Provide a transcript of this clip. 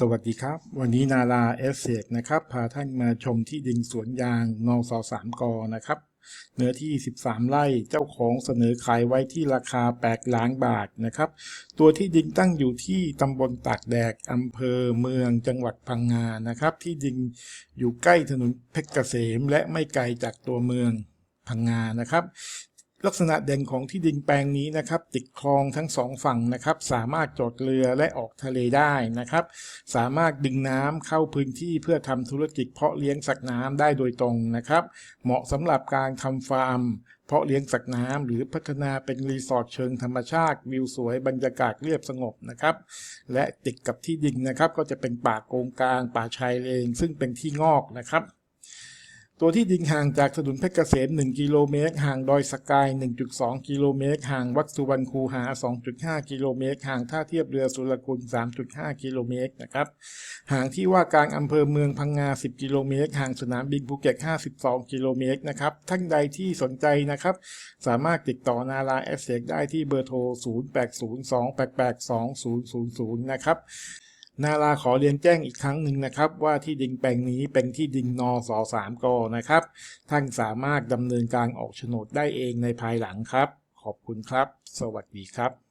สวัสดีครับ วันนี้นาราเอสเซกนะครับพาท่านมาชมที่ดินสวนยางนอสอสามกอนะครับ เนื้อที่ 13 ไร่เจ้าของเสนอขายไว้ที่ราคา 8 ล้านบาทนะครับ ตัวที่ดินตั้งอยู่ที่ตำบลตากแดกอำเภอเมืองจังหวัดพังงานะครับ ที่ดินอยู่ใกล้ถนนเพชรเกษม และไม่ไกลจากตัวเมืองพังงานะครับ ลักษณะเด่นของที่ดินแปลงนี้นะครับ ติดคลองทั้งสองฝั่งนะครับ สามารถจอดเรือและออกทะเลได้นะครับ สามารถดึงน้ำเข้าพื้นที่เพื่อทำธุรกิจเพาะเลี้ยงสัตว์น้ำได้โดยตรงนะครับ เหมาะสำหรับการทำฟาร์มเพาะเลี้ยงสัตว์น้ำหรือพัฒนาเป็นรีสอร์ทเชิงธรรมชาติวิวสวยบรรยากาศเรียบสงบนะครับ และติดกับที่ดินนะครับ ก็จะเป็นป่าโกงกลางป่าชายเลนซึ่งเป็นที่งอกนะครับ ตัวที่ดินห่างจากถนนเพชรเกษม 1 กิโลเมตร ห่างดอยสกาย 1.2 กิโลเมตร ห่างวัดสุวรรณคูหา 2.5 กิโลเมตร ห่างท่าเทียบเรือสุรกุล3.5 กิโลเมตรนะครับ ห่างที่ว่าการอำเภอเมืองพังงา 10 กิโลเมตร ห่างสนามบินภูเก็ต 52 กิโลเมตรนะครับ ท่านใดที่สนใจนะครับ สามารถติดต่อนาราแอสเซกได้ที่เบอร์โทร 0802882000 นะครับ นาราขอเรียนแจ้งอีกครั้งหนึ่งนะครับ ว่าที่ดินแปลงนี้เป็นที่ดินนสสามกนะครับ ท่านสามารถดำเนินการออกโฉนดได้เองในภายหลังครับ ขอบคุณครับ สวัสดีครับ